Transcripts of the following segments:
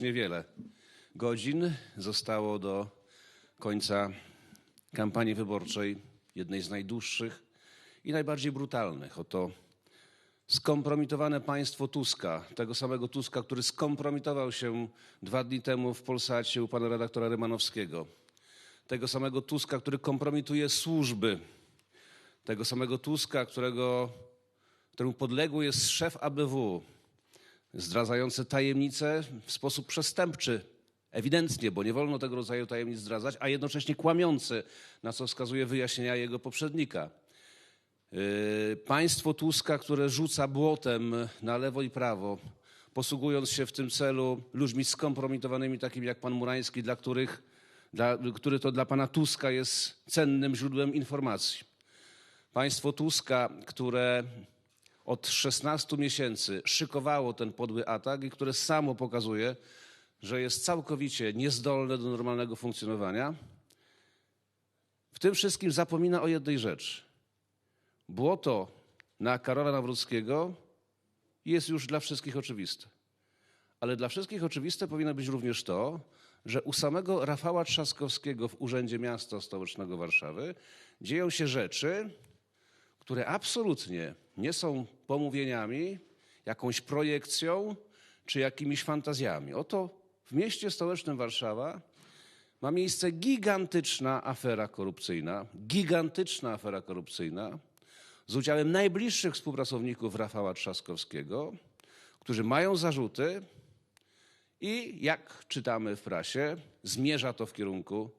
Niewiele godzin zostało do końca kampanii wyborczej, jednej z najdłuższych i najbardziej brutalnych. Oto skompromitowane państwo Tuska, tego samego Tuska, który skompromitował się dwa dni temu w Polsacie u pana redaktora Rymanowskiego. Tego samego Tuska, który kompromituje służby. Tego samego Tuska, którego, któremu podległy jest szef ABW, zdradzający tajemnice w sposób przestępczy, ewidentnie, bo nie wolno tego rodzaju tajemnic zdradzać, a jednocześnie kłamiący, na co wskazuje wyjaśnienia jego poprzednika. Yy, Państwo Tuska, które rzuca błotem na lewo i prawo, posługując się w tym celu ludźmi skompromitowanymi, takimi jak pan Murański, dla których, dla, który to dla pana Tuska jest cennym źródłem informacji. Państwo Tuska, które od 16 miesięcy szykowało ten podły atak i które samo pokazuje, że jest całkowicie niezdolne do normalnego funkcjonowania, w tym wszystkim zapomina o jednej rzeczy. Błoto na Karola Nawrockiego jest już dla wszystkich oczywiste. Ale dla wszystkich oczywiste powinno być również to, że u samego Rafała Trzaskowskiego w Urzędzie Miasta Stołecznego Warszawy dzieją się rzeczy, które absolutnie nie są pomówieniami, jakąś projekcją czy jakimiś fantazjami. Oto w mieście stołecznym Warszawa ma miejsce gigantyczna afera korupcyjna, gigantyczna afera korupcyjna z udziałem najbliższych współpracowników Rafała Trzaskowskiego, którzy mają zarzuty i jak czytamy w prasie, zmierza to w kierunku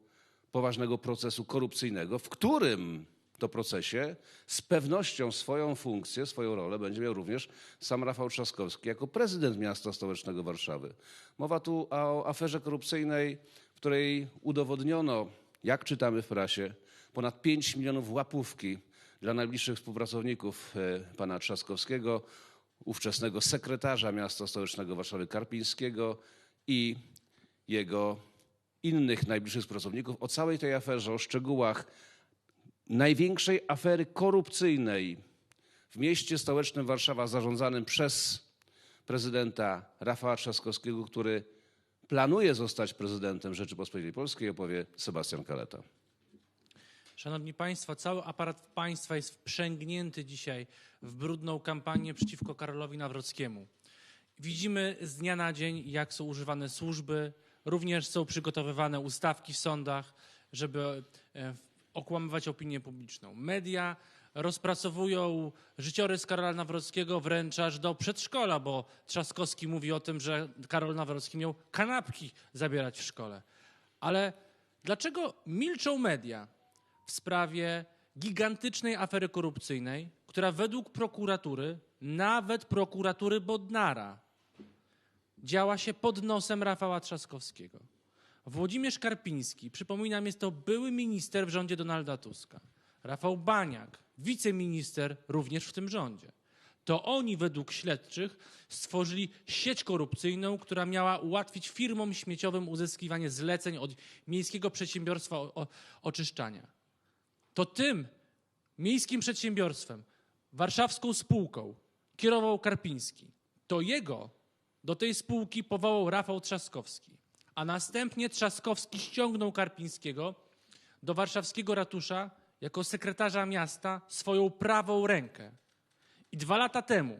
poważnego procesu korupcyjnego, w którym to procesie z pewnością swoją funkcję, swoją rolę będzie miał również sam Rafał Trzaskowski jako prezydent miasta stołecznego Warszawy. Mowa tu o aferze korupcyjnej, w której udowodniono, jak czytamy w prasie, ponad 5 milionów łapówki dla najbliższych współpracowników e, pana Trzaskowskiego, ówczesnego sekretarza miasta stołecznego Warszawy Karpińskiego i jego innych najbliższych współpracowników. O całej tej aferze, o szczegółach największej afery korupcyjnej w mieście stołecznym Warszawa zarządzanym przez prezydenta Rafała Trzaskowskiego, który planuje zostać prezydentem Rzeczypospolitej Polskiej, opowie Sebastian Kaleta. Szanowni Państwo, cały aparat państwa jest wprzęgnięty dzisiaj w brudną kampanię przeciwko Karolowi Nawrockiemu. Widzimy z dnia na dzień, jak są używane służby, również są przygotowywane ustawki w sądach, żeby e, okłamywać opinię publiczną. Media rozpracowują życiorys Karola Nawrockiego wręcz aż do przedszkola, bo Trzaskowski mówi o tym, że Karol Nawrocki miał kanapki zabierać w szkole. Ale dlaczego milczą media w sprawie gigantycznej afery korupcyjnej, która według prokuratury, nawet prokuratury Bodnara, działa się pod nosem Rafała Trzaskowskiego? Włodzimierz Karpiński, przypominam, jest to były minister w rządzie Donalda Tuska. Rafał Baniak, wiceminister również w tym rządzie. To oni według śledczych stworzyli sieć korupcyjną, która miała ułatwić firmom śmieciowym uzyskiwanie zleceń od Miejskiego Przedsiębiorstwa Oczyszczania. To tym miejskim przedsiębiorstwem, warszawską spółką kierował Karpiński. To jego do tej spółki powołał Rafał Trzaskowski a następnie Trzaskowski ściągnął Karpińskiego do warszawskiego ratusza jako sekretarza miasta swoją prawą rękę. I dwa lata temu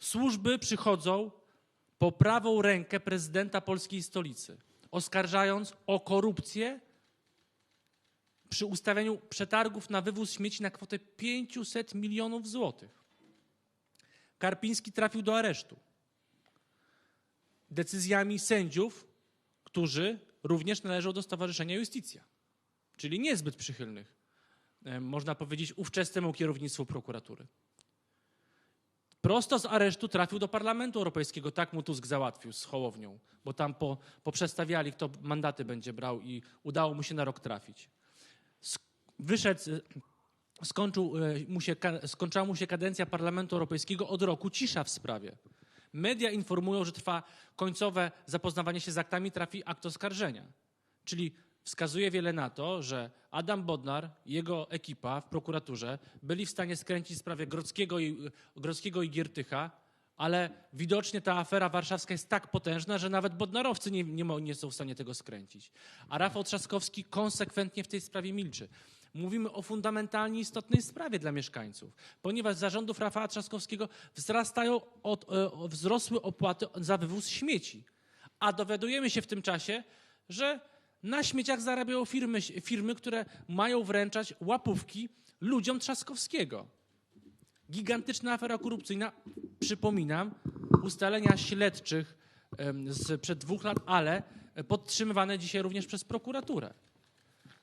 służby przychodzą po prawą rękę prezydenta polskiej stolicy, oskarżając o korupcję przy ustawianiu przetargów na wywóz śmieci na kwotę 500 milionów złotych. Karpiński trafił do aresztu decyzjami sędziów, którzy również należą do Stowarzyszenia Justicja, czyli niezbyt przychylnych, e, można powiedzieć, ówczesnemu kierownictwu prokuratury. Prosto z aresztu trafił do Parlamentu Europejskiego, tak mu Tusk załatwił z Hołownią, bo tam po, poprzestawiali, kto mandaty będzie brał i udało mu się na rok trafić. Wyszedł, e, skończył e, mu się, skończyła mu się kadencja Parlamentu Europejskiego, od roku cisza w sprawie. Media informują, że trwa końcowe zapoznawanie się z aktami, trafi akt oskarżenia. Czyli wskazuje wiele na to, że Adam Bodnar i jego ekipa w prokuraturze byli w stanie skręcić sprawę Grodzkiego i, Grodzkiego i Giertycha, ale widocznie ta afera warszawska jest tak potężna, że nawet bodnarowcy nie, nie, nie są w stanie tego skręcić. A Rafał Trzaskowski konsekwentnie w tej sprawie milczy. Mówimy o fundamentalnie istotnej sprawie dla mieszkańców, ponieważ za rządów Rafała Trzaskowskiego wzrastają od, e, o- wzrosły opłaty za wywóz śmieci. A dowiadujemy się w tym czasie, że na śmieciach zarabiają firmy, firmy które mają wręczać łapówki ludziom Trzaskowskiego. Gigantyczna afera korupcyjna, przypominam, ustalenia śledczych sprzed dwóch lat, ale podtrzymywane dzisiaj również przez prokuraturę.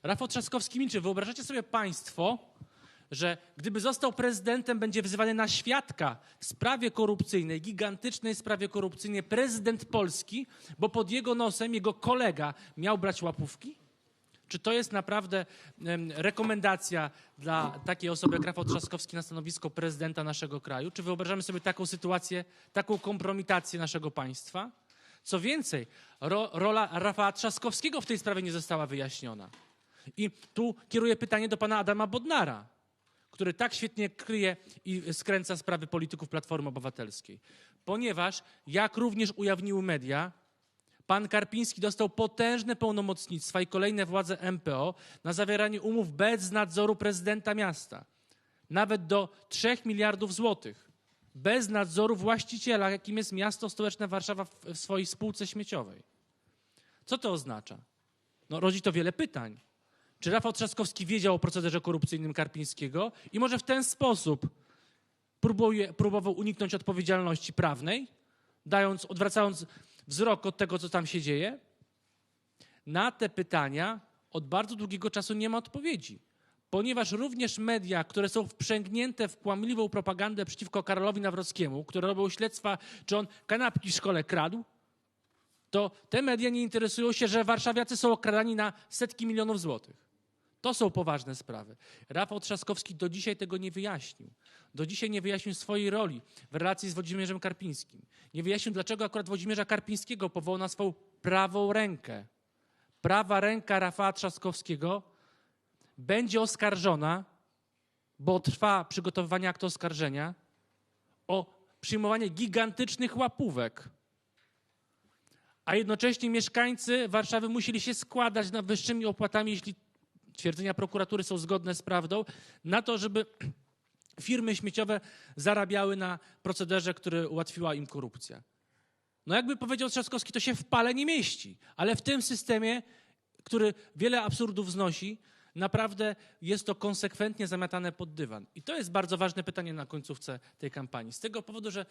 Rafał Trzaskowski milczy. Wyobrażacie sobie państwo, że gdyby został prezydentem, będzie wzywany na świadka w sprawie korupcyjnej, gigantycznej sprawie korupcyjnej, prezydent Polski, bo pod jego nosem jego kolega miał brać łapówki? Czy to jest naprawdę em, rekomendacja dla takiej osoby jak Rafał Trzaskowski na stanowisko prezydenta naszego kraju? Czy wyobrażamy sobie taką sytuację, taką kompromitację naszego państwa? Co więcej, ro, rola Rafała Trzaskowskiego w tej sprawie nie została wyjaśniona. I tu kieruję pytanie do pana Adama Bodnara, który tak świetnie kryje i skręca sprawy polityków Platformy Obywatelskiej. Ponieważ, jak również ujawniły media, Pan Karpiński dostał potężne pełnomocnictwa i kolejne władze MPO na zawieranie umów bez nadzoru prezydenta miasta. Nawet do 3 miliardów złotych. Bez nadzoru właściciela, jakim jest miasto stołeczne Warszawa w, swojej spółce śmieciowej. Co to oznacza? No, rodzi to wiele pytań. Czy Rafał Trzaskowski wiedział o procederze korupcyjnym Karpińskiego i może w ten sposób próbuje, próbował uniknąć odpowiedzialności prawnej, dając, odwracając wzrok od tego, co tam się dzieje? Na te pytania od bardzo długiego czasu nie ma odpowiedzi, ponieważ również media, które są wprzęgnięte w kłamliwą propagandę przeciwko Karolowi Nawrockiemu, które robią śledztwa, czy on kanapki w szkole kradł, to te media nie interesują się, że warszawiacy są okradani na setki milionów złotych. To są poważne sprawy. Rafał Trzaskowski do dzisiaj tego nie wyjaśnił. Do dzisiaj nie wyjaśnił swojej roli w relacji z Włodzimierzem Karpińskim. Nie wyjaśnił, dlaczego akurat Włodzimierza Karpińskiego powołał na swoją prawą rękę. Prawa ręka Rafała Trzaskowskiego będzie oskarżona, bo trwa przygotowywanie aktu oskarżenia, o przyjmowanie gigantycznych łapówek a jednocześnie mieszkańcy Warszawy musieli się składać na wyższymi opłatami, jeśli twierdzenia prokuratury są zgodne z prawdą, na to, żeby firmy śmieciowe zarabiały na procederze, który ułatwiła im korupcja. No jakby powiedział Trzaskowski, to się w pale nie mieści, ale w tym systemie, który wiele absurdów znosi, naprawdę jest to konsekwentnie zamiatane pod dywan. I to jest bardzo ważne pytanie na końcówce tej kampanii. Z tego powodu, że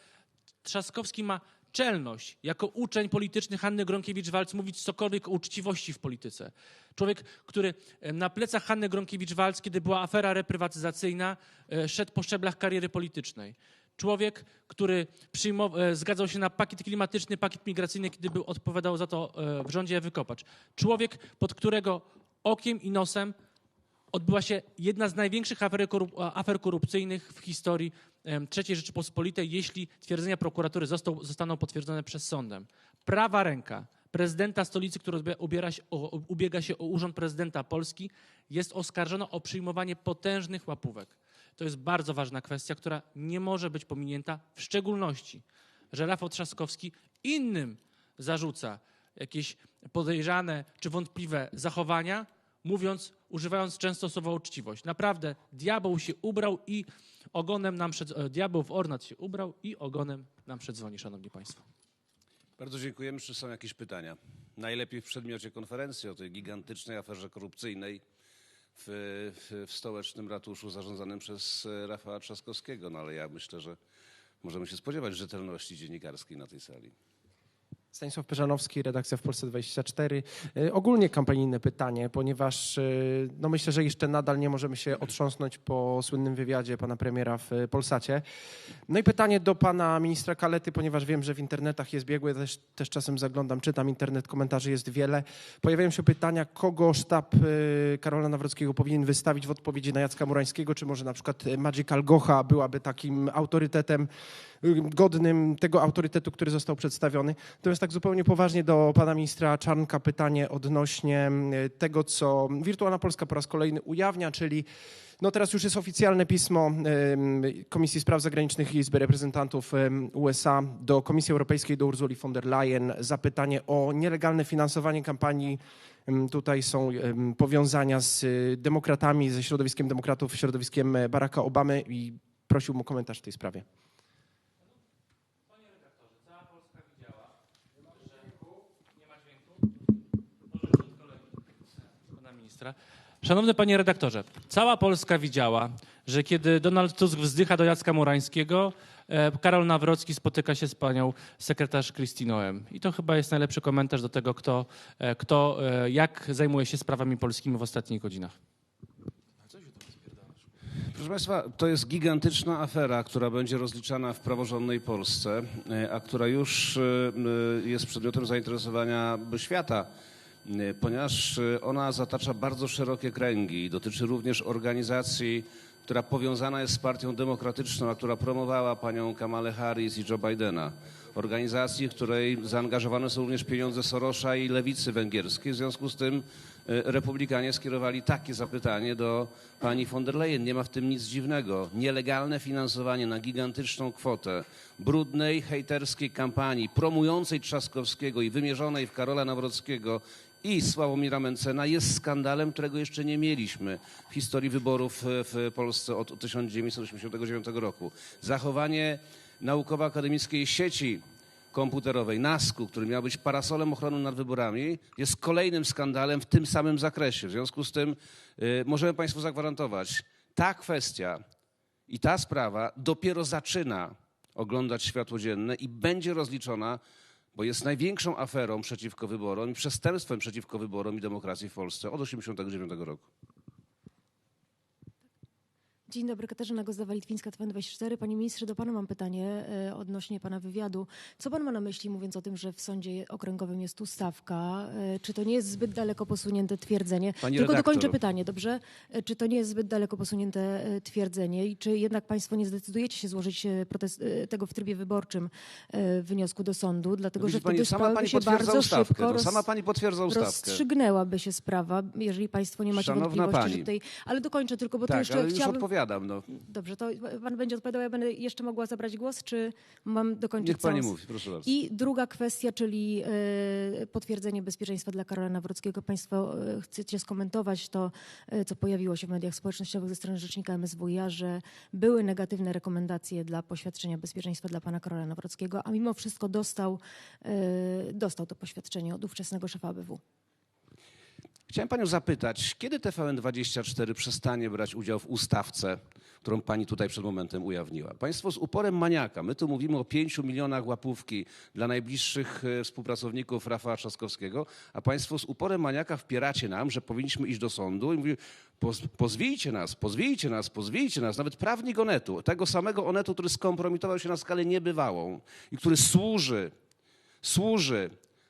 Trzaskowski ma czelność jako uczeń polityczny Hanny Gronkiewicz-Walc mówić cokolwiek o uczciwości w polityce. Człowiek, który e, na plecach Hanny Gronkiewicz-Walc, kiedy była afera reprywatyzacyjna, e, szedł po szczeblach kariery politycznej. Człowiek, który e, zgadzał się na pakiet klimatyczny, pakiet migracyjny, kiedy był odpowiadał za to w rządzie Ewy Kopacz. Człowiek, pod którego okiem i nosem odbyła się jedna z największych afer, korup afer korupcyjnych w historii III Rzeczypospolitej, jeśli twierdzenia prokuratury został, zostaną potwierdzone przez sądem. Prawa ręka prezydenta stolicy, który ubie- ubiera się, o, ubiega się o urząd prezydenta Polski, jest oskarżona o przyjmowanie potężnych łapówek. To jest bardzo ważna kwestia, która nie może być pominięta, w szczególności, że Rafał Trzaskowski innym zarzuca jakieś podejrzane czy wątpliwe zachowania, mówiąc, używając często słowa uczciwość. Naprawdę, diabeł się ubrał i ogonem nam przed, e, diabeł w ornat się ubrał i ogonem nam przedzwoni, szanowni państwo. Bardzo dziękujemy. Czy są jakieś pytania? Najlepiej w przedmiocie konferencji o tej gigantycznej aferze korupcyjnej w, w, w stołecznym ratuszu zarządzanym przez e, Rafała Trzaskowskiego. No ale ja myślę, że możemy się spodziewać rzetelności dziennikarskiej na tej sali. Stanisław Pyżanowski, redakcja w Polsce 24. Y, Ogólnie kampanijne pytanie, ponieważ y, no myślę, że jeszcze nadal nie możemy się otrząsnąć po słynnym wywiadzie pana premiera w y, Polsacie. No i pytanie do pana ministra Kalety, ponieważ wiem, że w internetach jest biegły, też, też czasem zaglądam, czytam internet, komentarzy jest wiele. Pojawiają się pytania, kogo sztab Karola Nawrockiego powinien wystawić w odpowiedzi na Jacka Murańskiego, czy może na przykład Magical Gocha byłaby takim autorytetem godnym tego autorytetu, który został przedstawiony. Natomiast tak zupełnie poważnie do pana ministra Czarnka pytanie odnośnie y, tego, co Wirtualna Polska po raz kolejny ujawnia, czyli no teraz już jest oficjalne pismo Komisji Spraw Zagranicznych Izby Reprezentantów USA do Komisji Europejskiej, do Ursuli von der Leyen. Zapytanie o nielegalne finansowanie kampanii. Tutaj są powiązania z y, demokratami, ze środowiskiem demokratów, środowiskiem e, Baracka Obamy i prosiłbym o komentarz w tej sprawie. Ministra. Szanowny panie redaktorze, cała Polska widziała, że kiedy Donald Tusk wzdycha do Jacka Murańskiego, e, Karol Nawrocki spotyka się z panią sekretarz Kristinoem. I to chyba jest najlepszy komentarz do tego, kto, e, kto e, jak zajmuje się sprawami polskimi w ostatnich godzinach. Proszę Państwa, to jest gigantyczna afera, która będzie rozliczana w praworządnej Polsce, a która już jest przedmiotem zainteresowania świata, ponieważ e, ona zatacza bardzo szerokie kręgi i dotyczy również organizacji, która powiązana jest z Partią Demokratyczną, a która promowała panią Kamalę Harris i Joe Bidena. Organizacji, w której zaangażowane są również pieniądze Sorosza i lewicy węgierskiej. W związku z tym e, republikanie skierowali takie zapytanie do pani von der Leyen. Nie ma w tym nic dziwnego. Nielegalne finansowanie na gigantyczną kwotę brudnej, hejterskiej kampanii promującej Trzaskowskiego i wymierzonej w Karola Nawrockiego i Sławomira Mencena jest skandalem, którego jeszcze nie mieliśmy w historii wyborów w Polsce od 1989 roku. Zachowanie naukowo-akademickiej sieci komputerowej, NASK-u, który miał być parasolem ochrony nad wyborami, jest kolejnym skandalem w tym samym zakresie. W związku z tym y, możemy Państwu zagwarantować, ta kwestia i ta sprawa dopiero zaczyna oglądać światło dzienne i będzie rozliczona, bo jest największą aferą przeciwko wyborom i przestępstwem przeciwko wyborom i demokracji w Polsce od 1989 roku. Dzień dobry, Katarzyna Gozda-Litwińska, TVN24. Panie ministrze, do pana mam pytanie e, odnośnie pana wywiadu. Co pan ma na myśli, mówiąc o tym, że w sądzie okręgowym jest ustawka? E, Czy to nie jest zbyt daleko posunięte twierdzenie? Pani Tylko redaktor. dokończę pytanie, dobrze? E, Czy to nie jest zbyt daleko posunięte twierdzenie i czy jednak państwo nie zdecydujecie się złożyć protest, tego w trybie wyborczym wyniosku do sądu? Dlatego, że Widzi pani, wtedy sama pani się bardzo ustawkę. szybko No, roz... sama pani potwierdza ustawkę. rozstrzygnęłaby się sprawa, jeżeli państwo nie macie Szanowna wątpliwości, pani. że tutaj... Ale dokończę tylko, bo to Tak, jeszcze ale już chciałabym... odpowiadam. No. Dobrze, to pan będzie odpowiadał, ja będę jeszcze mogła zabrać głos, czy mam dokończyć Niech pani mówi, proszę bardzo. I druga kwestia, czyli e, potwierdzenie bezpieczeństwa dla Karola Nawrockiego. Państwo e, chcecie skomentować to, e, co pojawiło się w mediach społecznościowych ze strony rzecznika MSWiA, że były negatywne rekomendacje dla poświadczenia bezpieczeństwa dla pana Karola Nawrockiego, a mimo wszystko dostał, dostał to poświadczenie od ówczesnego szefa ABW. Chciałem panią zapytać, kiedy TVN24 przestanie brać udział w ustawce, którą pani tutaj przed momentem ujawniła? Państwo z uporem maniaka, my tu mówimy o 5 milionach łapówki dla najbliższych e, współpracowników Rafała Trzaskowskiego, a państwo z uporem maniaka wpieracie nam, że powinniśmy iść do sądu i mówimy, poz, pozwijcie nas, pozwijcie nas, pozwijcie nas. Nawet prawnik Onetu, tego samego Onetu, który skompromitował się na skalę niebywałą i który służy służy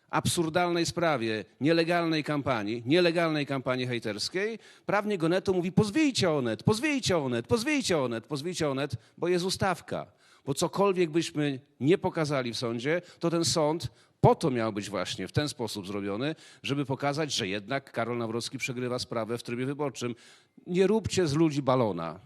absurdalnej sprawie nielegalnej kampanii, nielegalnej kampanii hejterskiej, prawnik Onetu mówi pozwijcie Onet, pozwijcie Onet, pozwijcie Onet, pozwijcie Onet, bo jest ustawka. Bo cokolwiek byśmy nie pokazali w sądzie, to ten sąd po to miał być właśnie w ten sposób zrobiony, żeby pokazać, że jednak Karol Nawrocki przegrywa sprawę w trybie wyborczym. Nie róbcie z ludzi balona.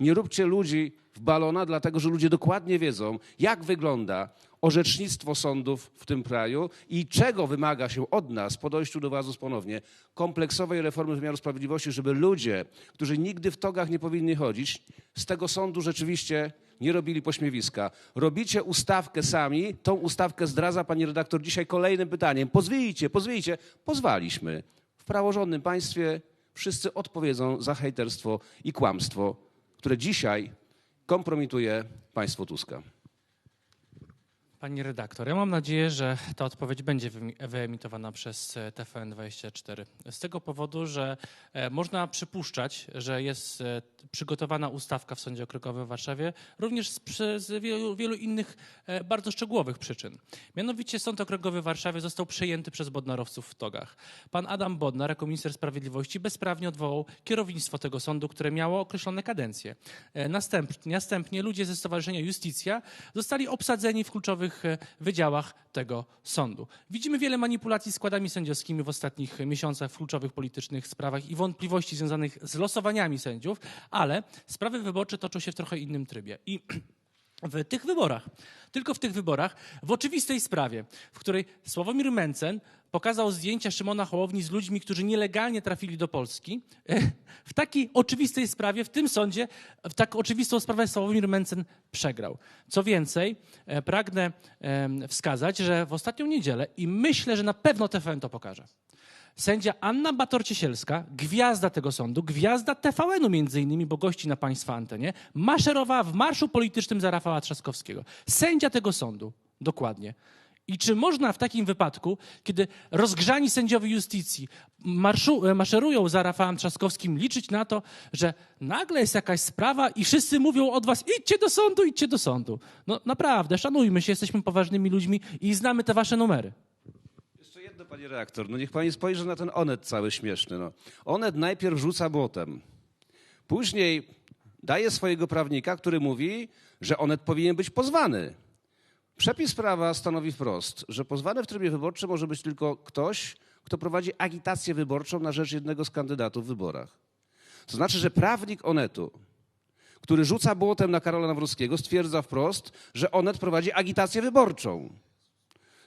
Nie róbcie ludzi w balona, dlatego że ludzie dokładnie wiedzą, jak wygląda orzecznictwo sądów w tym kraju i czego wymaga się od nas po dojściu do władzy ponownie kompleksowej reformy wymiaru sprawiedliwości, żeby ludzie, którzy nigdy w togach nie powinni chodzić, z tego sądu rzeczywiście nie robili pośmiewiska. Robicie ustawkę sami, tą ustawkę zdradza pani redaktor dzisiaj kolejnym pytaniem. Pozwijcie, pozwijcie. Pozwaliśmy. W praworządnym państwie wszyscy odpowiedzą za hejterstwo i kłamstwo, które dzisiaj kompromituje państwo Tuska. Pani redaktor, ja mam nadzieję, że ta odpowiedź będzie wyemitowana przez e, TVN24. Z tego powodu, że e, można przypuszczać, że jest e, przygotowana ustawka w Sądzie Okręgowym w Warszawie, również z, z wielu, wielu innych bardzo szczegółowych przyczyn. Mianowicie Sąd Okręgowy w Warszawie został przejęty przez bodnarowców w togach. Pan Adam Bodnar, jako minister sprawiedliwości, bezprawnie odwołał kierownictwo tego sądu, które miało określone kadencje. Następnie, następnie ludzie ze Stowarzyszenia Justicja zostali obsadzeni w kluczowych e, wydziałach tego sądu. Widzimy wiele manipulacji składami sędziowskimi w ostatnich miesiącach w kluczowych politycznych sprawach i wątpliwości związanych z losowaniami sędziów, ale sprawy wyborcze toczą się w trochę innym trybie. I w tych wyborach, tylko w tych wyborach, w oczywistej sprawie, w której Sławomir Mencen pokazał zdjęcia Szymona Hołowni z ludźmi, którzy nielegalnie trafili do Polski, w takiej oczywistej sprawie, w tym sądzie, w tak oczywistą sprawę Sławomir Mencen przegrał. Co więcej, e, pragnę wskazać, że w ostatnią niedzielę, i myślę, że na pewno TVN to pokaże, Sędzia Anna Bator-Ciesielska, gwiazda tego sądu, gwiazda TVN-u między innymi, bo gości na państwa antenie, maszerowała w marszu politycznym za Rafała Trzaskowskiego. Sędzia tego sądu, dokładnie. I czy można w takim wypadku, kiedy rozgrzani sędziowie justycji marszu, e, maszerują za Rafałem Trzaskowskim, liczyć na to, że nagle jest jakaś sprawa i wszyscy mówią od was, idźcie do sądu, idźcie do sądu. No naprawdę, szanujmy się, jesteśmy poważnymi ludźmi i znamy te wasze numery. Jeszcze jedno, panie reaktor. No niech pani spojrzy na ten Onet cały śmieszny. No. Onet najpierw rzuca błotem. Później daje swojego prawnika, który mówi, że Onet powinien być pozwany. Przepis prawa stanowi wprost, że pozwany w trybie wyborczym może być tylko ktoś, kto prowadzi agitację wyborczą na rzecz jednego z kandydatów w wyborach. To znaczy, że prawnik Onetu, który rzuca błotem na Karola Nawrockiego, stwierdza wprost, że Onet prowadzi agitację wyborczą.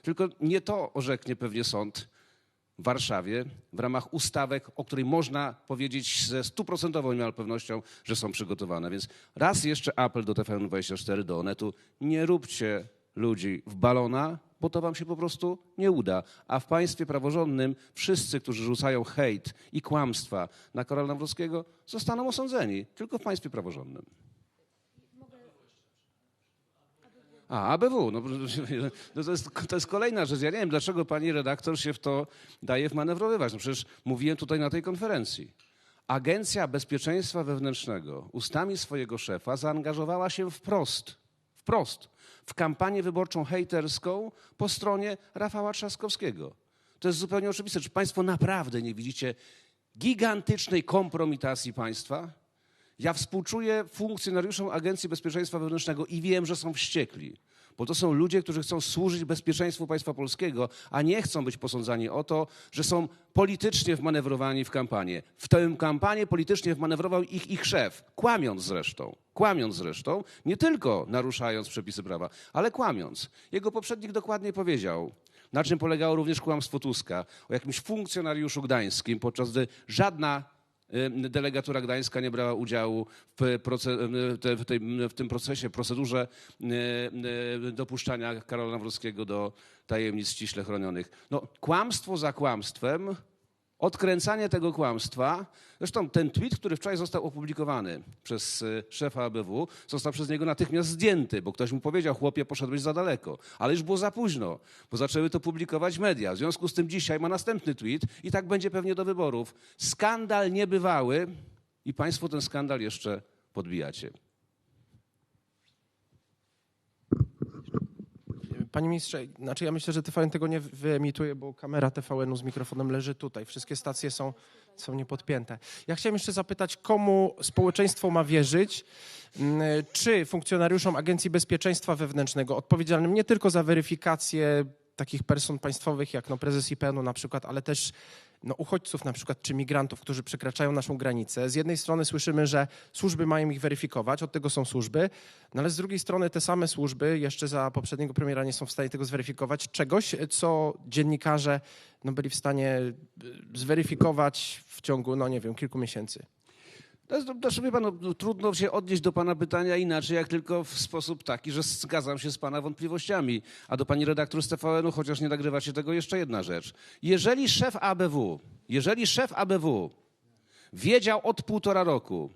Tylko nie to orzeknie pewnie sąd w Warszawie w ramach ustawek, o której można powiedzieć ze stuprocentową niemal pewnością, że są przygotowane. Więc raz jeszcze apel do TVN24, do Onetu, nie róbcie ludzi w balona, bo to wam się po prostu nie uda. A w państwie praworządnym wszyscy, którzy rzucają hejt i kłamstwa na Karola Nawrockiego, zostaną osądzeni. Tylko w państwie praworządnym. A, ABW, no, no to, jest, to jest kolejna rzecz. Ja nie wiem, dlaczego pani redaktor się w to daje wmanewrowywać. No przecież mówiłem tutaj na tej konferencji. Agencja Bezpieczeństwa Wewnętrznego ustami swojego szefa zaangażowała się wprost, wprost w kampanię wyborczą hejterską po stronie Rafała Trzaskowskiego. To jest zupełnie oczywiste. Czy państwo naprawdę nie widzicie gigantycznej kompromitacji państwa? Ja współczuję funkcjonariuszom Agencji Bezpieczeństwa Wewnętrznego i wiem, że są wściekli, bo to są ludzie, którzy chcą służyć bezpieczeństwu państwa polskiego, a nie chcą być posądzani o to, że są politycznie wmanewrowani w kampanię. W tę kampanię politycznie wmanewrował ich ich szef, kłamiąc zresztą. Kłamiąc zresztą, nie tylko naruszając przepisy prawa, ale kłamiąc. Jego poprzednik dokładnie powiedział, na czym polegało również kłamstwo Tuska, o jakimś funkcjonariuszu gdańskim, podczas gdy żadna delegatura gdańska nie brała udziału w, proce- te- w, tej, w tym procesie, procedurze dopuszczania Karola Nawrockiego do tajemnic ściśle chronionych. No, kłamstwo za kłamstwem, odkręcanie tego kłamstwa. Zresztą ten tweet, który wczoraj został opublikowany przez y, szefa ABW, został przez niego natychmiast zdjęty, bo ktoś mu powiedział, chłopie, poszedłeś za daleko. Ale już było za późno, bo zaczęły to publikować media. W związku z tym dzisiaj ma następny tweet i tak będzie pewnie do wyborów. Skandal niebywały i państwo ten skandal jeszcze podbijacie. Panie ministrze, znaczy ja myślę, że TVN tego nie wyemituje, bo kamera TVN-u z mikrofonem leży tutaj. Wszystkie stacje są, są niepodpięte. Ja chciałem jeszcze zapytać, komu społeczeństwo ma wierzyć? Mm, Czy funkcjonariuszom Agencji Bezpieczeństwa Wewnętrznego, odpowiedzialnym nie tylko za weryfikację takich person państwowych, jak no prezes IPN-u na przykład, ale też no, uchodźców na przykład, czy migrantów, którzy przekraczają naszą granicę. Z jednej strony słyszymy, że służby mają ich weryfikować, od tego są służby, no ale z drugiej strony te same służby jeszcze za poprzedniego premiera nie są w stanie tego zweryfikować. Czegoś, co dziennikarze no, byli w stanie y, zweryfikować w ciągu, no nie wiem, kilku miesięcy. To jest, to, no, trudno się odnieść do pana pytania inaczej, jak tylko w sposób taki, że zgadzam się z pana wątpliwościami. A do pani redaktor z TVN-u, chociaż nie nagrywacie tego, jeszcze jedna rzecz. Jeżeli szef ABW, jeżeli szef ABW wiedział od półtora roku,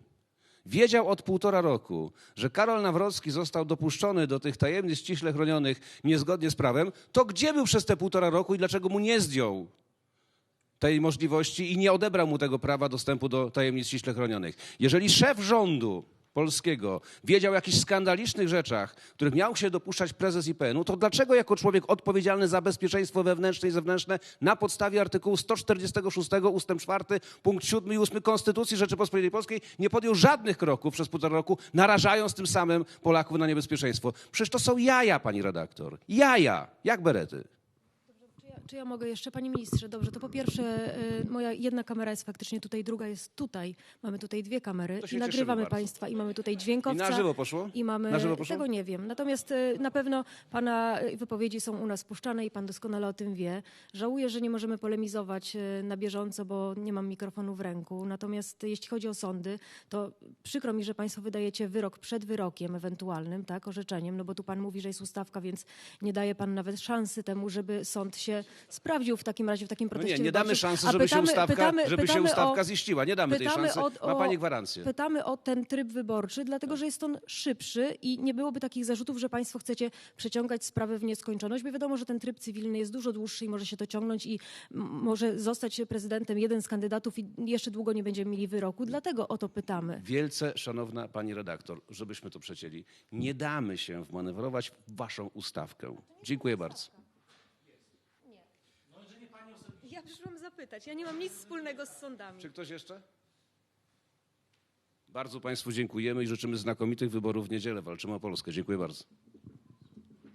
wiedział od półtora roku, że Karol Nawrocki został dopuszczony do tych tajemnic ściśle chronionych niezgodnie z prawem, to gdzie był przez te półtora roku i dlaczego mu nie zdjął tej możliwości i nie odebrał mu tego prawa dostępu do tajemnic ściśle chronionych? Jeżeli szef rządu polskiego wiedział o jakichś skandalicznych rzeczach, których miał się dopuszczać prezes IPN-u, to dlaczego jako człowiek odpowiedzialny za bezpieczeństwo wewnętrzne i zewnętrzne na podstawie artykułu 146 ustęp 4 punkt 7 i 8 Konstytucji Rzeczypospolitej Polskiej nie podjął żadnych kroków przez półtora roku, narażając tym samym Polaków na niebezpieczeństwo? Przecież to są jaja, pani redaktor. Jaja, jak berety. Czy ja, mogę jeszcze, panie ministrze? Dobrze, to po pierwsze, y, moja jedna kamera jest faktycznie tutaj, druga jest tutaj. Mamy tutaj dwie kamery To się i nagrywamy państwa i mamy tutaj I dźwiękowca. na żywo poszło? I mamy, Na żywo poszło? tego nie wiem. Natomiast y, na pewno pana y, wypowiedzi są u nas puszczane i pan doskonale o tym wie. Żałuję, że nie możemy polemizować y, na bieżąco, bo nie mam mikrofonu w ręku. Natomiast jeśli chodzi o sądy, to przykro mi, że państwo wydajecie wyrok przed wyrokiem ewentualnym, tak, orzeczeniem, no bo tu pan mówi, że jest ustawka, więc nie daje pan nawet szansy temu, żeby sąd się sprawdził w takim razie w takim No proteście nie, nie damy szansy, żeby pytamy- się ustawka, pytamy- żeby się pytamy ustawka o- ziściła. Nie damy tej szansy. o- Ma pani gwarancję. Pytamy o ten tryb wyborczy, dlatego że jest on szybszy i nie byłoby takich zarzutów, że państwo chcecie przeciągać sprawę w nieskończoność, bo wiadomo, że ten tryb cywilny jest dużo dłuższy i może się to ciągnąć i może zostać prezydentem jeden z kandydatów i jeszcze długo nie będziemy mieli wyroku. Dlatego o to pytamy. Wielce szanowna pani redaktor, żebyśmy to przecięli, nie damy się wmanewrować w waszą ustawkę. Dziękuję bardzo. Ja przyszłam zapytać, ja nie mam nic wspólnego z sądami. Czy ktoś jeszcze? Bardzo państwu dziękujemy i życzymy znakomitych wyborów w niedzielę. Walczymy o Polskę. Dziękuję bardzo.